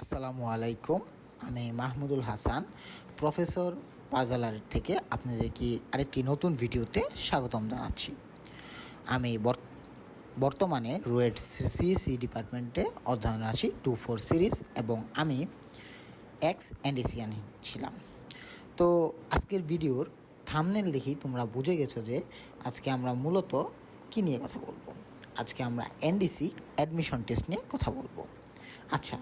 আসসালামু আলাইকুম। আমি মাহমুদুল হাসান, প্রফেসর পাজালার থেকে আপনাদেরকে আরেকটি নতুন ভিডিওতে স্বাগতম জানাচ্ছি। আমি বর- বর্তমানে রুয়েট সিএসসি ডিপার্টমেন্টে অধ্যয়ন আছি টু ফোর সিরিজ এবং আমি এক্স অ্যান্ডিসিয়ান ছিলাম। তো আজকের ভিডিওর থামনেল দেখি তোমরা বুঝে গেছো যে আজকে আমরা মূলত কী নিয়ে কথা বলব? আজকে আমরা এনডিসি অ্যাডমিশন টেস্ট নিয়ে কথা বলব। আচ্ছা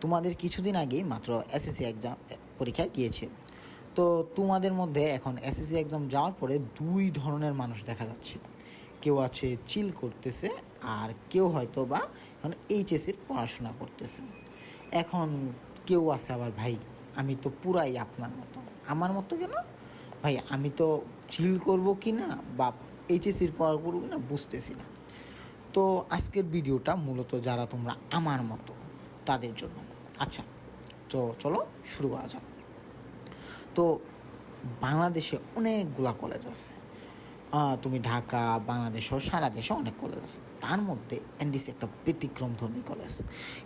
তোমাদের কিছুদিন আগেই মাত্র এসএসসি এক্সাম পরীক্ষা গিয়েছে। তো তোমাদের মধ্যে এখন এসএসসি এক্সাম যাওয়ার পরে দুই ধরনের মানুষ দেখা যাচ্ছে। কেউ আছে চিল করতেছে আর কেউ হয়তো বা এখন এইচএসির পড়াশোনা করতেছে। এখন কেউ আছে আবার, ভাই, আমি তো পুরাই আপনার মতো। আমার মতো কেন? ভাই, আমি তো চিল করব কি না বা এইচএসির পড়া করব না বুঝতেছি না। তো আজকের ভিডিওটা মূলত যারা তোমরা আমার মতো তাদের জন্য। আচ্ছা তো চলো শুরু করা যাক। তো বাংলাদেশে অনেকগুলা কলেজ আছে। তুমি ঢাকা, বাংলাদেশ সারা দেশে অনেক কলেজ আছে। তার মধ্যে এনডিসি একটা ব্যতিক্রম ধর্মী কলেজ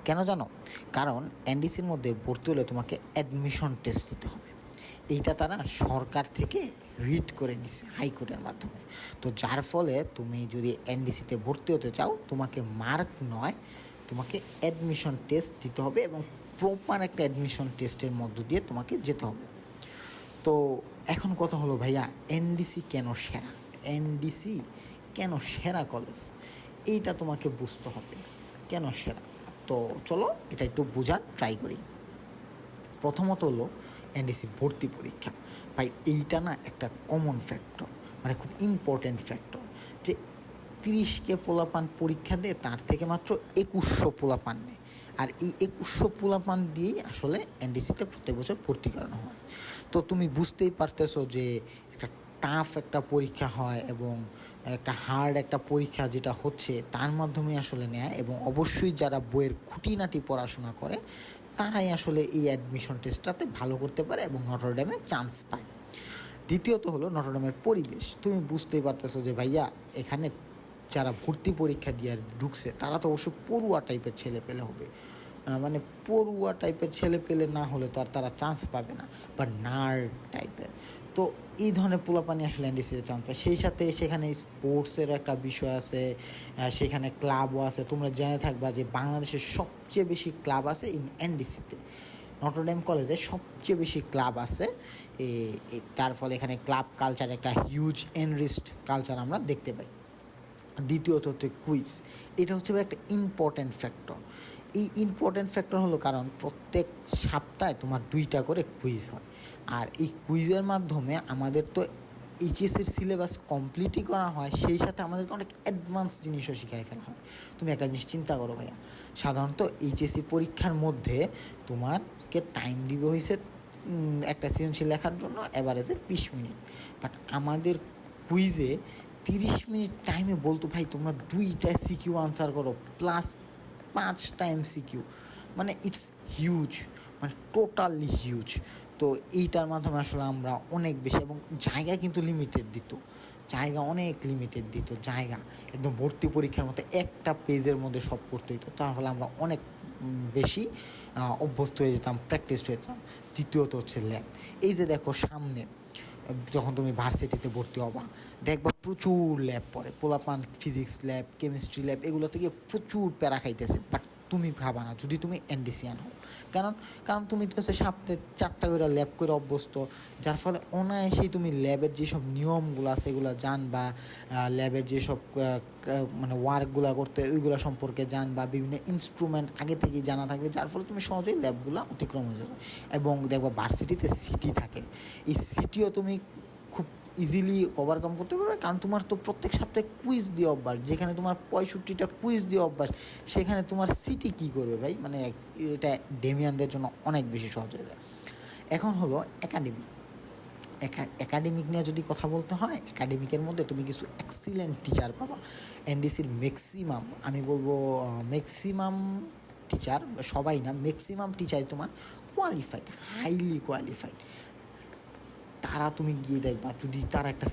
কেন জানো? কারণ এনডিসির মধ্যে ভর্তি হলে তোমাকে অ্যাডমিশন টেস্ট দিতে হবে। এইটা তারা সরকার থেকে রিড করে নিছে হাইকোর্টের মাধ্যমে। তো যার ফলে তুমি যদি এনডিসিতে ভর্তি হতে চাও, তোমাকে মার্ক নয় তোমাকে অ্যাডমিশন টেস্ট দিতে হবে এবং প্রপার একটা অ্যাডমিশন টেস্টের মধ্য দিয়ে তোমাকে যেতে হবে। তো এখন কথা হলো, ভাইয়া এনডিসি কেন সেরা? এনডিসি কেন সেরা কলেজ এইটা তোমাকে বুঝতে হবে, কেন সেরা? তো চলো, এটা একটু বোঝার ট্রাই করি। প্রথমত হলো এনডিসির ভর্তি পরীক্ষা। ভাই, এইটা না একটা কমন ফ্যাক্টর মানে খুব ইম্পর্টেন্ট ফ্যাক্টর যে তিরিশকে পোলাপান পরীক্ষা দিয়ে, তার থেকে মাত্র একুশশো পোলাপান নেয়। আর এই একুশশো পোলাপান দিয়েই আসলে এনডিসিতে প্রত্যেক বছর ভর্তি করানো হয়। তো তুমি বুঝতেই পারতেছো যে একটা টাফ একটা পরীক্ষা হয় এবং একটা হার্ড একটা পরীক্ষা যেটা হচ্ছে তার মাধ্যমে আসলে নেয় এবং অবশ্যই যারা বইয়ের খুঁটিনাটি পড়াশোনা করে, তারাই আসলে এই অ্যাডমিশন টেস্টটাতে ভালো করতে পারে এবং নটরডেমে চান্স পায়। দ্বিতীয়ত হলো নটরডেমের পরিবেশ। তুমি বুঝতেই পারতেছো যে ভাইয়া, এখানে যারা ভর্তি পরীক্ষা দিয়ে ঢুকছে, তারা তো অবশ্য পড়ুয়া টাইপের ছেলে পেলে হবে। মানে পড়ুয়া টাইপের ছেলে পেলে না হলে তো আর তারা চান্স পাবে না বা নার্ড টাইপের তো এই ধরনের পোলাপানি আসলে এনডিসিতে চান্স পায়। সেই সাথে সেখানে স্পোর্টসের একটা বিষয় আছে সেখানে ক্লাবও আছে। তোমরা জেনে থাকবা যে বাংলাদেশের সবচেয়ে বেশি ক্লাব আছে ইন এনডিসিতে নটরডেম কলেজে সবচেয়ে বেশি ক্লাব আছে। তার ফলে এখানে ক্লাব কালচার একটা হিউজ এনরিস্ট কালচার আমরা দেখতে পাই। দ্বিতীয়ত হচ্ছে কুইজ। এটা হচ্ছে একটা ইম্পর্ট্যান্ট ফ্যাক্টর এই ইম্পর্ট্যান্ট ফ্যাক্টর হলো কারণ প্রত্যেক সপ্তাহে তোমার দুইটা করে কুইজ হয়। আর এই কুইজের মাধ্যমে আমাদের তো এইচএসের সিলেবাস কমপ্লিটই করা হয়, সেই সাথে আমাদেরকে অনেক অ্যাডভান্স জিনিসও শিখাই ফেলা হয়। তুমি একটা জিনিস চিন্তা করো ভাইয়া, সাধারণত এইচএসসি পরীক্ষার মধ্যে তোমারকে টাইম দিবে হয়েছে একটা সৃজনশীল লেখার জন্য অ্যাভারেজে বিশ মিনিট। বাট আমাদের কুইজে তিরিশ মিনিট টাইমে বলতো, ভাই, তোমরা দুইটা সিকিউ আনসার করো প্লাস পাঁচ টাইম সিকিউ মানে ইটস হিউজ মানে টোটালি হিউজ তো এইটার মাধ্যমে আসলে আমরা অনেক বেশি, এবং জায়গা কিন্তু লিমিটেড দিত। জায়গা অনেক লিমিটেড দিত, জায়গা। একদম ভর্তি পরীক্ষার মতো একটা পেজের মধ্যে সব করতে হতো তার ফলে আমরা অনেক বেশি অভ্যস্ত হয়ে যেতাম প্র্যাকটিস হয়ে যেতাম। তৃতীয়ত হচ্ছে ল্যাব এই যে দেখো সামনে যখন তুমি ভার্সিটিতে ভর্তি হবা, দেখবা প্রচুর ল্যাব পড়ে। পোলাপান ফিজিক্স ল্যাব কেমিস্ট্রি ল্যাব এগুলো থেকে প্রচুর প্যারা খাইতেছে। বাট তুমি ভাবা না, যদি তুমি এনডিসিয়ান হও। কারণ কারণ তুমি তো হচ্ছে সপ্তাহে চারটা করে ল্যাব করে অভ্যস্ত, যার ফলে অনায়াসেই তুমি ল্যাবের যেসব নিয়মগুলো আছে এগুলো জানবা ল্যাবের যেসব মানে ওয়ার্কগুলো করতে, ওইগুলো সম্পর্কে জানবা, বিভিন্ন ইনস্ট্রুমেন্ট আগে থেকেই জানা থাকবে, যার ফলে তুমি সহজেই ল্যাবগুলো অতিক্রম হয়ে যাবে। এবং দেখবা ভার্সিটিতে সিটি থাকে। এই সিটিও তুমি ইজিলি ওভারকাম করতে পারবে। কারণ তোমার তো প্রত্যেক সপ্তাহে কুইজ দিয়ে অভ্যাস। যেখানে তোমার পঁয়ষট্টিটা কুইজ দিয়ে অভ্যাস, সেখানে তোমার সিটি কী করবে ভাই? মানে এটা ডেমিয়ানদের জন্য অনেক বেশি সহজ হয়ে যায়। এখন হলো একাডেমিক একাডেমিক নিয়ে যদি কথা বলতে হয় একাডেমিকের মধ্যে তুমি কিছু এক্সিলেন্ট টিচার পাবা। এনডিসির ম্যাক্সিমাম আমি বলব ম্যাক্সিমাম টিচার সবাই না ম্যাক্সিমাম টিচার তোমার কোয়ালিফাইড হাইলি কোয়ালিফাইড তারা তুমি গিয়ে দেখবা, যদি তারা একটা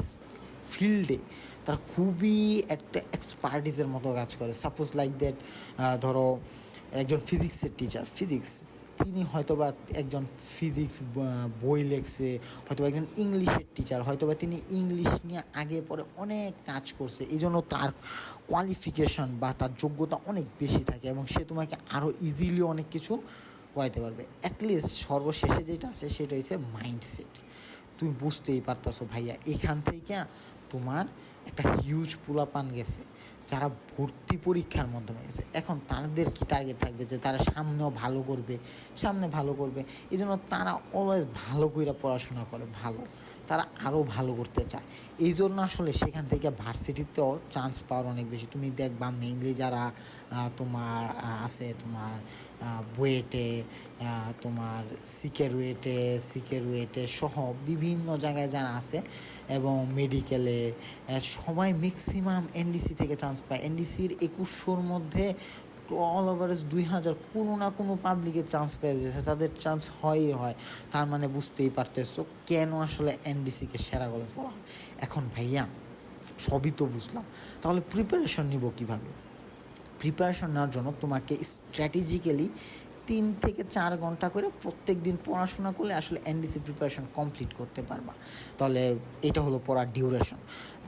ফিল্ডে তারা খুবই একটা এক্সপার্টিসের মতো কাজ করে। সাপোজ লাইক দ্যাট ধরো একজন ফিজিক্সের টিচার ফিজিক্স তিনি হয়তোবা একজন ফিজিক্স বই লেখছে, হয়তোবা একজন ইংলিশের টিচার হয়তোবা তিনি ইংলিশ নিয়ে আগে পরে অনেক কাজ করছে। এই জন্য তার কোয়ালিফিকেশন বা তার যোগ্যতা অনেক বেশি থাকে এবং সে তোমাকে আরও ইজিলি অনেক কিছু পড়াইতে পারবে। অ্যাটলিস্ট সর্বশেষে যেটা আছে সেটা হচ্ছে মাইন্ডসেট তুমি বুঝতেই পারতাছো, ভাইয়া, এখান থেকে তোমার একটা হিউজ পোলাপান গেছে, যারা ভর্তি পরীক্ষার মাধ্যমে গেছে। এখন তাদের কি টার্গেট থাকবে যে তারা সামনেও ভালো করবে, সামনে ভালো করবে? এই জন্য তারা অলওয়েজ ভালো করে পড়াশোনা করে, ভালো। তারা আরও ভালো করতে চায়। এই জন্য আসলে সেখান থেকে ভার্সিটিতেও চান্স পাওয়ার অনেক বেশি। তুমি দেখবা মেইনলি যারা তোমার আছে তোমার বুয়েটে তোমার সিকের ওয়েটে সিকের ওয়েটে সহ বিভিন্ন জায়গায় যারা আছে এবং মেডিকেলে সবাই ম্যাক্সিমাম এনডিসি থেকে চান্স পায়। এনডিসির একুশশোর মধ্যে অল ওভারেজ দুই হাজার কোনো না কোনো পাবলিকের চান্স পেয়ে যাচ্ছে। তাদের চান্স হয়ই হয়, তার মানে বুঝতেই পারতেছো কেন আসলে এনডিসিকে সেরা কলেজ বলা এখন ভাইয়া, সবই তো বুঝলাম। তাহলে প্রিপারেশন নিব কীভাবে? প্রিপারেশন নেওয়ার জন্য তোমাকে স্ট্র্যাটেজিক্যালি তিন থেকে চার ঘণ্টা করে প্রত্যেক দিন পড়াশোনা করলে আসলে এনডিসি প্রিপারেশন কমপ্লিট করতে পারবা। তাহলে এটা হলো পড়ার ডিউরেশন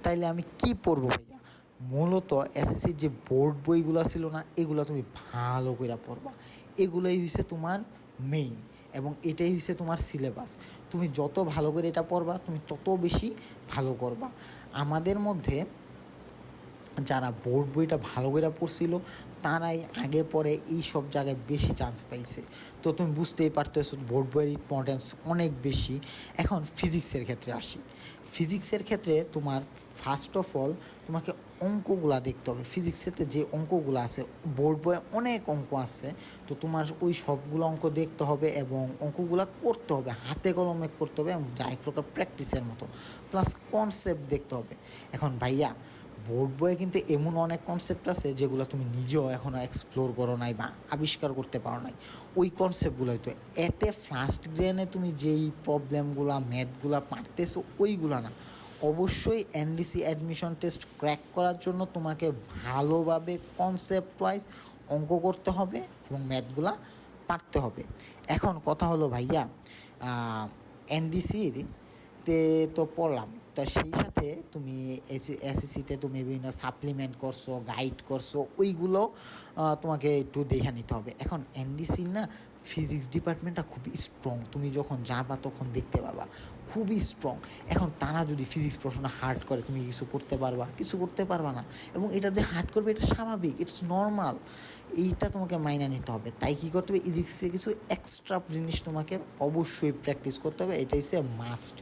তাইলে আমি কি পড়ব ভাইয়া? মূলত এসএসসির যে বোর্ড বইগুলো ছিল না, এগুলো তুমি ভালো করে পড়বা। এগুলোই হচ্ছে তোমার মেইন এবং এটাই হচ্ছে তোমার সিলেবাস তুমি যত ভালো করে এটা পড়বা, তুমি তত বেশি ভালো করবা। আমাদের মধ্যে যারা বোর্ড বইটা ভালো করে পড়ছিল, তারাই আগে পরে এই সব জায়গায় বেশি চান্স পাইছে। তো তুমি বুঝতেই পারতেছো বোর্ড বইয়ের ইম্পর্টেন্স অনেক বেশি। এখন ফিজিক্সের ক্ষেত্রে আসি। ফিজিক্সের ক্ষেত্রে তোমার ফার্স্ট অফ অল তোমাকে অঙ্কগুলা দেখতে হবে। ফিজিক্সেতে যে অঙ্কগুলো আছে বোর্ড বইয়ে অনেক অঙ্ক আছে, তো তোমার ওই সবগুলো অঙ্ক দেখতে হবে এবং অঙ্কগুলো করতে হবে, হাতে কলমে করতে হবে এবং যা এক প্রকার প্র্যাকটিসের মতো। প্লাস কনসেপ্ট দেখতে হবে। এখন ভাইয়া বোর্ড বয়ে কিন্তু এমন অনেক কনসেপ্ট আছে যেগুলো তুমি নিজেও এখনও এক্সপ্লোর করো নাই বা আবিষ্কার করতে পারো নাই। ওই কনসেপ্টগুলোই তো। এতে ফার্স্ট গ্রেনে তুমি যেই প্রবলেমগুলো ম্যাথগুলো পারতেছো, ওইগুলো না। অবশ্যই এনডিসি অ্যাডমিশন টেস্ট ক্র্যাক করার জন্য তোমাকে ভালোভাবে কনসেপ্ট ওয়াইজ অঙ্ক করতে হবে এবং ম্যাথগুলা পারতে হবে। এখন কথা হলো ভাইয়া এনডিসির তে তো পড়লাম। তা সেই সাথে তুমি এসএসসিতে তুমি বিভিন্ন সাপ্লিমেন্ট করছ গাইড করছ, ওইগুলো তোমাকে একটু দেখে নিতে হবে। এখন এনডিসি না ফিজিক্স ডিপার্টমেন্টটা খুবই স্ট্রং তুমি যখন যাবা তখন দেখতে পাবা। খুবই স্ট্রং এখন তারা যদি ফিজিক্স প্রশ্ন হার্ড করে, তুমি কিছু করতে পারবা। কিছু করতে পারবা না। এবং এটা যে হার্ড করবে, এটা স্বাভাবিক। ইটস নর্মাল এইটা তোমাকে মাইনা নিতে হবে। তাই কী করতে হবে? ইজিক্সে কিছু এক্সট্রা জিনিস তোমাকে অবশ্যই প্র্যাকটিস করতে হবে। এটাই সে মাস্ট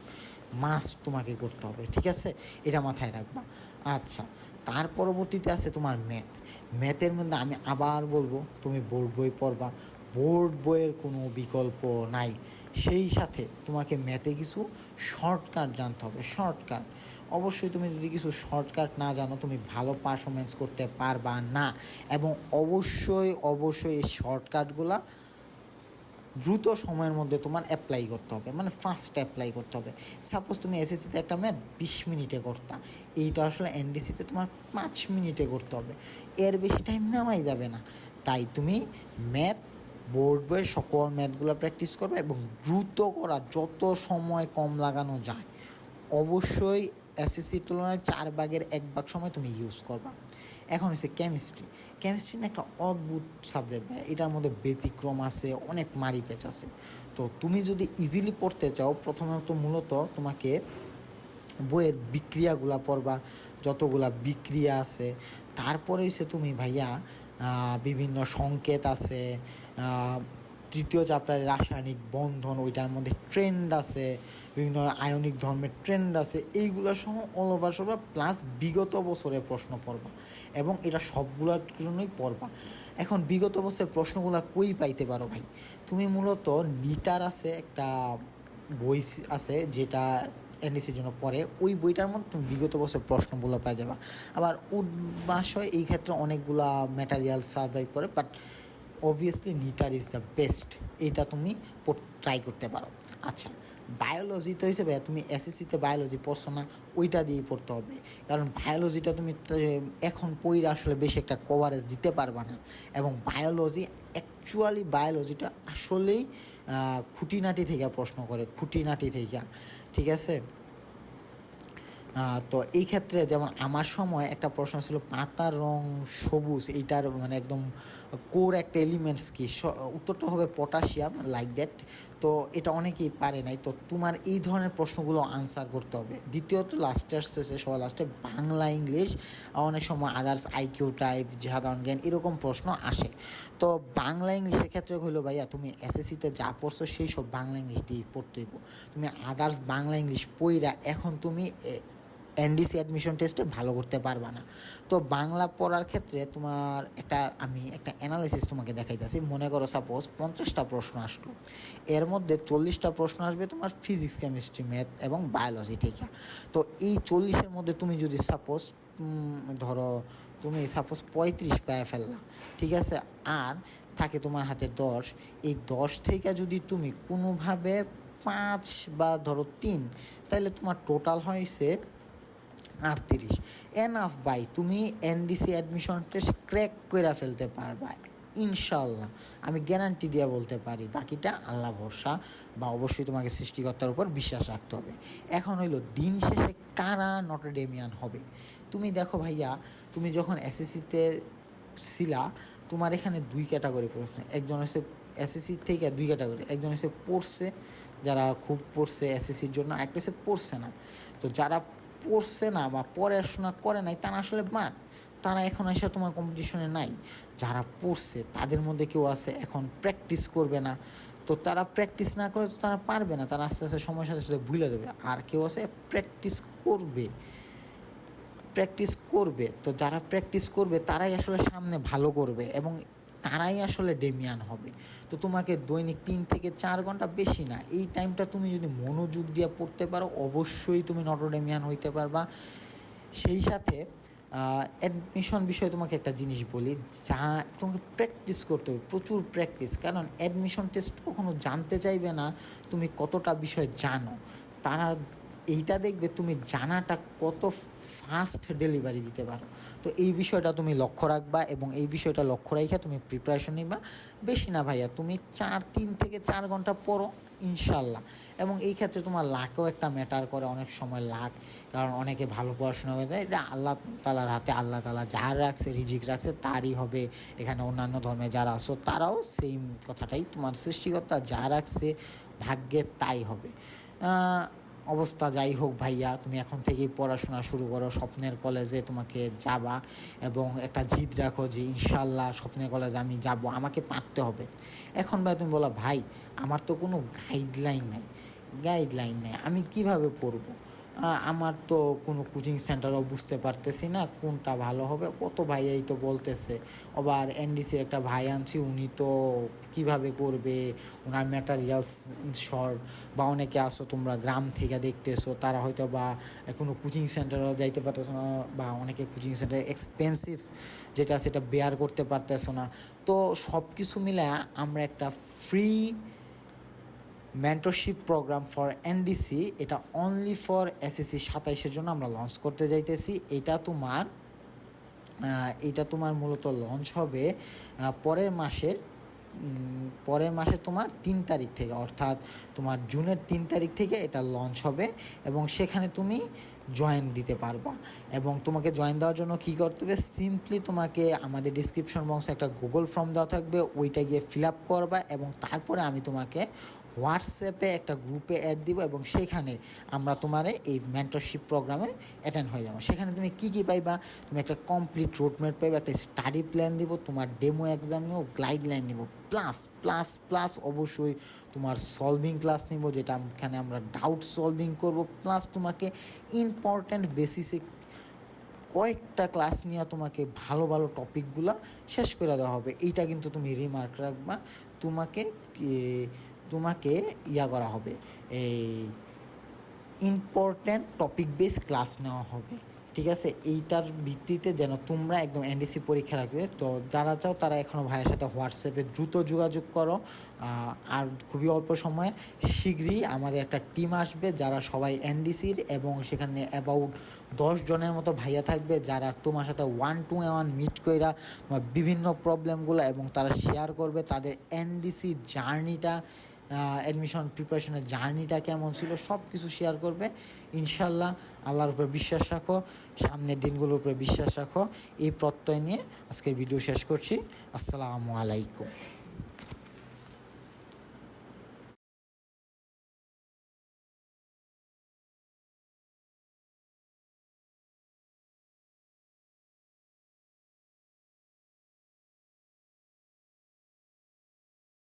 মাস্ট তোমাকে করতে হবে, ঠিক আছে? এটা মাথায় রাখবা। আচ্ছা তার পরবর্তীতে আছে তোমার ম্যাথ ম্যাথের মধ্যে আমি আবার বলব, তুমি বোর্ড বই পড়বা। বোর্ড বইয়ের কোনো বিকল্প নাই। সেই সাথে তোমাকে ম্যাথে কিছু শর্টকাট জানতে হবে শর্টকাট অবশ্যই তুমি যদি কিছু শর্টকাট না জানো, তুমি ভালো পারফরমেন্স করতে পারবা না। এবং অবশ্যই অবশ্যই এই শর্টকাটগুলা দ্রুত সময়ের মধ্যে তোমার অ্যাপ্লাই করতে হবে। মানে ফাস্ট অ্যাপ্লাই করতে হবে। সাপোজ তুমি এসএসসিতে একটা ম্যাথ বিশ মিনিটে করতা। এইটা আসলে এনডিসিতে তোমার পাঁচ মিনিটে করতে হবে। এর বেশি টাইম নেওয়াই যাবে না। তাই তুমি ম্যাথ বোর্ড বইয়ের সকল ম্যাথগুলো প্র্যাকটিস করবে এবং দ্রুত করা যত সময় কম লাগানো যায়, অবশ্যই এসএসসির তুলনায় চার ভাগের এক ভাগ সময় তুমি ইউজ করবা। এখন হচ্ছে কেমিস্ট্রি কেমিস্ট্রি না একটা অদ্ভুত সাবজেক্ট এটার মধ্যে ব্যতিক্রম আছে, অনেক মারি পেচ আছে। তো তুমি যদি ইজিলি পড়তে চাও প্রথমত মূলত তোমাকে বইয়ের বিক্রিয়াগুলা পড়বা, যতগুলা বিক্রিয়া আছে। তারপরে হচ্ছে তুমি ভাইয়া বিভিন্ন সংকেত আছে তৃতীয় চ্যাপ্টারে রাসায়নিক বন্ধন, ওইটার মধ্যে ট্রেন্ড আছে, বিভিন্ন আয়নিক ধর্মের ট্রেন্ড আছে, এইগুলো সহ অল ওভার প্লাস বিগত বছরের প্রশ্ন পড়বা এবং এটা সবগুলোর জন্যই পড়বা। এখন বিগত বছরের প্রশ্নগুলো কই পাইতে পারো ভাই? তুমি মূলত নিটার আছে, একটা বই আছে যেটা এনডিসির জন্য পড়ে, ওই বইটার মধ্যে তুমি বিগত বছর প্রশ্নগুলো পাই যাবা। আবার উদ্বাসয় এই ক্ষেত্রে অনেকগুলা ম্যাটারিয়াল সার্ভাইভ করে but obviously neater is the best এটা তুমি ট্রাই করতে পারো। আচ্ছা বায়োলজি তো হিসেবে তুমি এসএসসিতে বায়োলজি পড়ছো না, ওইটা দিয়েই পড়তে হবে। কারণ বায়োলজিটা তুমি এখন পইরা আসলে বেশি একটা কভারেজ দিতে পারবা না। এবং বায়োলজি অ্যাকচুয়ালি বায়োলজিটা আসলেই খুঁটিনাটি থেকে প্রশ্ন করে, খুঁটিনাটি থেকে। ঠিক আছে? তো এই ক্ষেত্রে যেমন আমার সময় একটা প্রশ্ন ছিল, পাতার রং সবুজ, এইটার মানে একদম কোর একটা এলিমেন্টস কি? উত্তরটা হবে পটাশিয়াম লাইক দ্যাট তো এটা অনেকেই পারে নাই। তো তোমার এই ধরনের প্রশ্নগুলো আনসার করতে হবে। দ্বিতীয়ত লাস্টে আসতেছে সবার লাস্টে বাংলা ইংলিশ অনেক সময় আদার্স আইকিউ টাইপ সাধারণ জ্ঞান, এরকম প্রশ্ন আসে। তো বাংলা ইংলিশের ক্ষেত্রে হলো, ভাইয়া, তুমি এসএসসিতে যা পড়ছো, সেই সব বাংলা ইংলিশ দিয়ে পড়তে হইব। তুমি আদার্স বাংলা ইংলিশ পইরা এখন তুমি এনডিসি অ্যাডমিশন টেস্টে ভালো করতে পারবা না। তো বাংলা পড়ার ক্ষেত্রে তোমার একটা, আমি একটা অ্যানালাইসিস তোমাকে দেখাইতেছি। মনে করো সাপোজ পঞ্চাশটা প্রশ্ন আসলো। এর মধ্যে চল্লিশটা প্রশ্ন আসবে তোমার ফিজিক্স কেমিস্ট্রি ম্যাথ এবং বায়োলজি থেকে তো এই চল্লিশের মধ্যে তুমি যদি সাপোজ ধরো তুমি সাপোজ পঁয়ত্রিশ পায়ে ফেললা, ঠিক আছে? আর থাকে তোমার হাতে দশ, এই দশ থেকে যদি তুমি কোনোভাবে পাঁচ বা ধরো তিন তাহলে তোমার টোটাল হয়েছে আটত্রিশ এনাফ বাই তুমি এনডিসি অ্যাডমিশন টেস্ট ক্র্যাক করে ফেলতে পারবা ইনশাল্লাহ আমি গ্যারান্টি দিয়ে বলতে পারি, বাকিটা আল্লাহ ভরসা বা অবশ্যই তোমাকে সৃষ্টিকর্তার উপর বিশ্বাস রাখতে হবে। এখন হইল, দিন শেষে কারা নটরডেমিয়ান হবে? তুমি দেখো ভাইয়া, তুমি যখন এসএসসিতে ছিলা, তোমার এখানে দুই ক্যাটাগরি প্রশ্ন। একজন হচ্ছে এসএসসি থেকে দুই ক্যাটাগরি একজন হচ্ছে পড়ছে, যারা খুব পড়ছে এসএসসির জন্য একটা হচ্ছে পড়ছে না। তো যারা পড়ছে না বা পড়াশোনা করে নাই, তারা আসলে বাদ। তারা এখন এসে তোমার কম্পিটিশনে নাই। যারা পড়ছে, তাদের মধ্যে কেউ আছে, এখন প্র্যাকটিস করবে না। তো তারা প্র্যাকটিস না করে তো তারা পারবে না, তারা আস্তে আস্তে সময়ের সাথে সাথে ভুলে দেবে আর কেউ আছে প্র্যাকটিস করবে। প্র্যাকটিস করবে। তো যারা প্র্যাকটিস করবে, তারাই আসলে সামনে ভালো করবে। এবং তারাই আসলে ডেমিয়ান হবে। তো তোমাকে দৈনিক তিন থেকে চার ঘণ্টা বেশি না, এই টাইমটা তুমি যদি মনোযোগ দিয়ে পড়তে পারো, অবশ্যই তুমি নটরডেমিয়ান হইতে পারবা। সেই সাথে অ্যাডমিশন বিষয়ে তোমাকে একটা জিনিস বলি, যা তোমাকে প্র্যাকটিস করতে হবে, প্রচুর প্র্যাকটিস কারণ অ্যাডমিশন টেস্ট কখনো জানতে চাইবে না তুমি কতটা বিষয় জানো। তারা এইটা দেখবে তুমি জানাটা কত ফাস্ট ডেলিভারি দিতে পারো। তো এই বিষয়টা তুমি লক্ষ্য রাখবা এবং এই বিষয়টা লক্ষ্য রেখে তুমি প্রিপারেশন নিবা। বেশি না ভাইয়া, তুমি চার, তিন থেকে চার ঘণ্টা পড়ো ইনশাল্লাহ এবং এই ক্ষেত্রে তোমার লাকও একটা ম্যাটার করে, অনেক সময় লাক কারণ অনেকে ভালো পড়াশোনা করে দেয় আল্লাহ তালার হাতে আল্লাহ তালা যার রাখছে, রিজিক রাখছে, তারই হবে। এখানে অন্যান্য ধর্মে যারা আসো তারাও সেম কথাটাই তোমার সৃষ্টিকর্তা, যা রাখছে, ভাগ্যে তাই হবে। অবস্থা যাই হোক ভাইয়া, তুমি এখন থেকেই পড়াশোনা শুরু করো, স্বপ্নের কলেজে তোমাকে যাবা এবং একটা জিদ রাখো যে ইনশাল্লাহ স্বপ্নের কলেজে আমি যাব, আমাকে পারতে হবে। এখন ভাই তুমি বলো, ভাই, আমার তো কোনো গাইডলাইন নাই গাইডলাইন নেই, আমি কীভাবে পড়ব? আমার তো কোনো কোচিং সেন্টারও বুঝতে পারতেছি না কোনটা ভালো হবে। কত ভাইয়াই তো বলতেছে, আবার এনডিসির একটা ভাই আনছি, উনি তো কীভাবে করবে? ওনার ম্যাটারিয়ালস শর্ট বা অনেকে আসো তোমরা গ্রাম থেকে দেখতেছো, তারা হয়তো বা কোনো কোচিং সেন্টারও যাইতে পারতেছো না বা অনেকে কোচিং সেন্টার এক্সপেন্সিভ যেটা সেটা বেয়ার করতে পারতেছো না। তো সব কিছু মিলে আমরা একটা free mentorship programme for NDC এটা অনলি ফর এসএসসি সাতাইশের জন্য আমরা লঞ্চ করতে যাইতেছি। এটা তোমার এটা তোমার মূলত লঞ্চ হবে পরের মাসের পরের মাসে তোমার তিন তারিখ থেকে, অর্থাৎ তোমার জুনের তিন তারিখ থেকে এটা লঞ্চ হবে এবং সেখানে তুমি জয়েন দিতে পারবা। এবং তোমাকে জয়েন দেওয়ার জন্য কী করতে হবে? সিম্পলি তোমাকে আমাদের ডিসক্রিপশন বক্সে একটা গুগল ফর্ম দেওয়া থাকবে, ওইটা গিয়ে ফিল আপ করবা এবং তারপরে আমি তোমাকে হোয়াটসঅ্যাপে একটা গ্রুপে অ্যাড দিব এবং সেখানে আমরা তোমার এই মেন্টরশিপ প্রোগ্রামে অ্যাটেন্ড হয়ে যাব। সেখানে তুমি কী কী পাইবা? তুমি একটা কমপ্লিট রোডম্যাপ পাইবা, একটা স্টাডি প্ল্যান দিব, তোমার ডেমো এক্সাম নিব গাইডলাইন নিব প্লাস প্লাস প্লাস অবশ্যই তোমার সলভিং ক্লাস নিব, যেটা এখানে আমরা ডাউট সলভিং করব প্লাস তোমাকে ইম্পর্ট্যান্ট বেসিসে কয়েকটা ক্লাস নিয়ে তোমাকে ভালো ভালো টপিকগুলো শেষ করে দেওয়া হবে। এইটা কিন্তু তুমি রিমার্ক রাখবা। তোমাকে তোমাকে ইয়া করা হবে, এই ইম্পর্ট্যান্ট টপিক বেস ক্লাস নেওয়া হবে, ঠিক আছে? এইটার ভিত্তিতে যেন তোমরা একদম এনডিসি পরীক্ষা রাখবে। তো যারা চাও তারা এখনও ভাইয়ের সাথে হোয়াটসঅ্যাপে দ্রুত যোগাযোগ করো আর খুবই অল্প সময়ে শীঘ্রই আমাদের একটা টিম আসবে যারা সবাই এনডিসির এবং সেখানে অ্যাবাউট দশ জনের মতো ভাইয়া থাকবে যারা তোমার সাথে ওয়ান টু ওয়ান মিট কইরা তোমার বিভিন্ন প্রবলেমগুলো এবং তারা শেয়ার করবে তাদের এনডিসি জার্নিটা অ্যাডমিশন প্রিপারেশনের জার্নিটা কেমন ছিল সব কিছু শেয়ার করবে। ইনশাল্লাহ আল্লাহর উপরে বিশ্বাস রাখো, সামনের দিনগুলোর উপরে বিশ্বাস রাখো। এই প্রত্যয় নিয়ে আজকের ভিডিও শেষ করছি। আসসালামু আলাইকুম।